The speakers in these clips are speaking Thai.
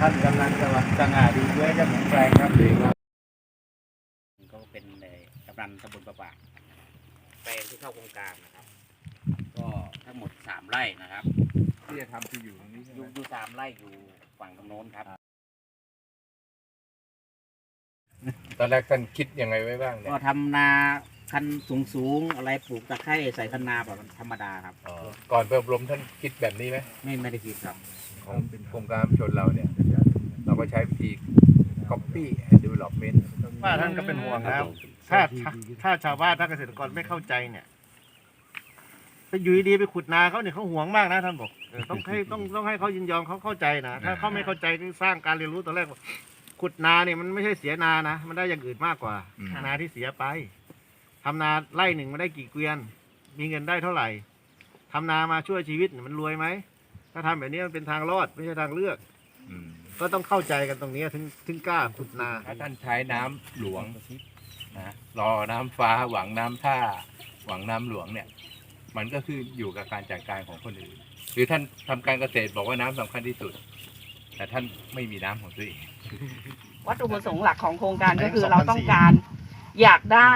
ท่านกำลังสวัสดิ์สง่าดีด้วยจะแข็งแรงครับดีครับก็เป็นเอ่อกำนันตำบลประบาแปลงที่เข้าโครงการนะครับ ก็ทั้งหมดสามไร่นะครับ ที่จะทำคืออยู่ตรงนี้ใช่อไหมยู่อยู่สามไร่อยู่ฝั่งตรงโน้นครับ ตอนแรกท่านคิดยังไงไว้บ้างเนี่ยก็ทำนา คันสูงสูงๆอะไรปลูกตะไคร้ใส่คันนาแบบธรรมดาครับ อ๋อก่อนไปอบรมท่านคิดแบบนี้ไหมไม่ไม่ได้คิดครับ ของโครงการชนเราเนี่ย เราก็ใช้วิธี copy and development ว่าท่านก็เป็นห่วงแล้วถ้าถ้าถ้าชาวบ้านถ้าเกษตรกรไม่เข้าใจเนี่ยไปอยู่ดีๆไปขุดนาเขาเนี่ยเขาห่วงมากนะท่านบอกเออต้องให้ต้องต้องให้เขายินยอมเขาเข้าใจนะถ้าเขาไม่เข้าใจก็สร้างการเรียนรู้ตอนแรกว่าขุดนาเนี่ยมันไม่ใช่เสียนานะ มันได้อย่างอื่นมากกว่า อืม นาที่เสียไป ทำนาไร่หนึ่งมันได้กี่เกวียน มีเงินได้เท่าไหร่ทำนามาช่วยชีวิตเนี่ยมันรวยไหม ถ้าทำแบบนี้มันเป็นทางรอดไม่ใช่ทางเลือก อืมก็ต้องเข้าใจกันตรงนี้ถึงถึงกล้าขุดนา ถ้าท่านใช้น้ำหลวงนะรอน้ำฟ้าหวังน้ำท่า หวังน้ำหลวงเนี่ย มันก็คืออยู่กับการจัดการของคนอื่น หรือท่านทำการเกษตรบอกว่าน้ำสำคัญที่สุด แต่ท่านไม่มีน้ำของตัวเอง วัตถุประสงค์หลักของโครงการก็คือเราต้องการ อยากได้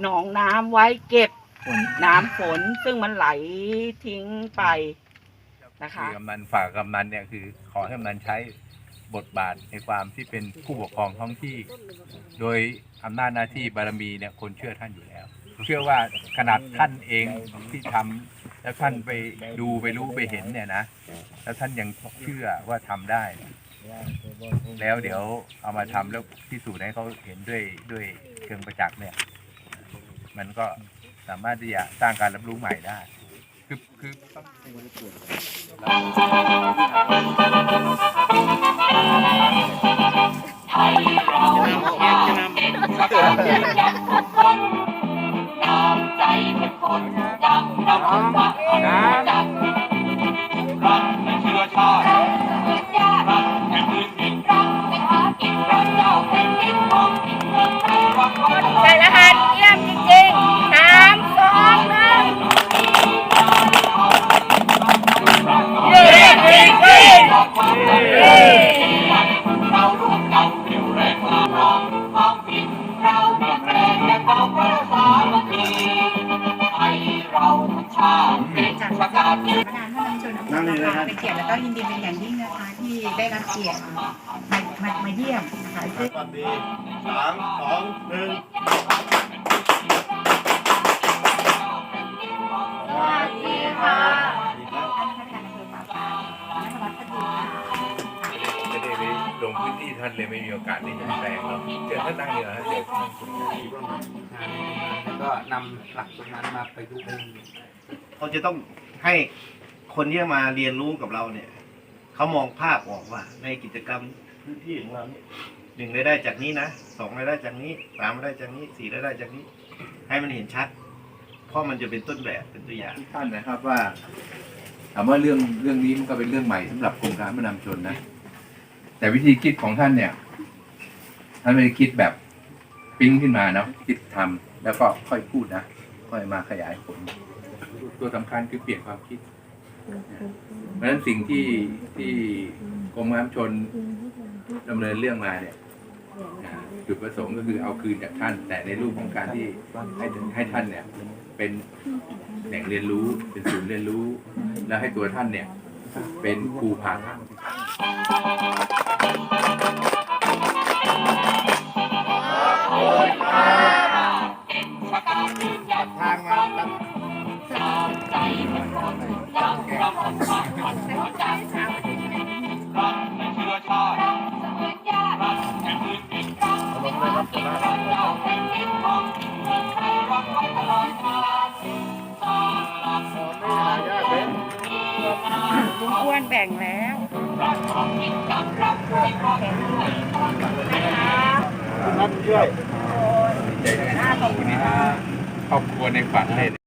หนองน้ำไว้เก็บน้ำฝนซึ่งมันไหลทิ้งไปนะคะ คือกำนันฝากกำนันเนี่ยคือขอให้กำนันใช้บทบาทในความที่เป็นผู้ปกครองท้องที่ โดยอำนาจหน้าที่บารมีเนี่ยคนเชื่อท่านอยู่แล้ว เชื่อว่าขนาดท่านเองที่ทำแล้วท่านไปดูไปรู้ไปเห็นเนี่ยนะแล้วท่านยังเชื่อว่าทำได้ แล้วเดี๋ยวเอามาทำแล้วพิสูจน์ให้เขาเห็นด้วยด้วยเชิงประจักษ์เนี่ย มันก็สามารถที่จะสร้างการรับรู้ใหม่ได้ คือคือต้องใจากสำนักงานท่านนำชนอำเภอนะคะเป็นเกียรติและก็ยินดีเป็นอย่างยิ่งนะคะที่ได้รับเกียรติมามามาเยี่ยมนะคะซึ่ง สวัสดีสามสองหนึ่งสวัสดีค่ะท่านประธานอำเภอป่าปามนัทวัฒน์พัฒนาไม่ได้ไปลงพื้นที่ท่านเลยไม่มีโอกาสที่จะแปลงเนาเจอท่านนั่งอยู่นะเจอท่านคุณแล้วก็นำหลักตรงนั้นมาประยุกต์ เขาจะต้อง ให้คนที่มาเรียนรู้กับเราเนี่ยเขามองภาพออกว่า ในกิจกรรมพื้นที่ของเราเนี่ยหนึ่งรายได้จากนี้นะสองรายได้จากนี้สามรายได้จากนี้สี่รายได้จากนี้ ให้มันเห็นชัด เพราะมันจะเป็นต้นแบบเป็นตัวอย่างทุกท่านนะครับว่าถามว่าเรื่องเรื่องนี้มันก็เป็นเรื่องใหม่สำหรับโครงการผู้นำชนนะ แต่วิธีคิดของท่านเนี่ยท่านไม่ได้คิดแบบปิ้งขึ้นมาเนาะคิดทำแล้วก็ค่อยพูดนะ ค่อยมาขยายผล ตัวสำคัญคือเปลี่ยนความคิด เพราะฉะนั้นสิ่งที่ที่กรมการชนดำเนินเรื่องมาเนี่ยนะจุดประสงค์ก็คือเอาคืนจากท่าน แต่ในรูปของการที่ให้ให้ท่านเนี่ย เป็นแหล่งเรียนรู้เป็นศูนย์เรียนรู้ แล้วให้ตัวท่านเนี่ย เป็นครูพาทาง ลุงอ้วนแบ่งแล้วรับช่วยใจด้วยนะครอบครัวในฝันเลย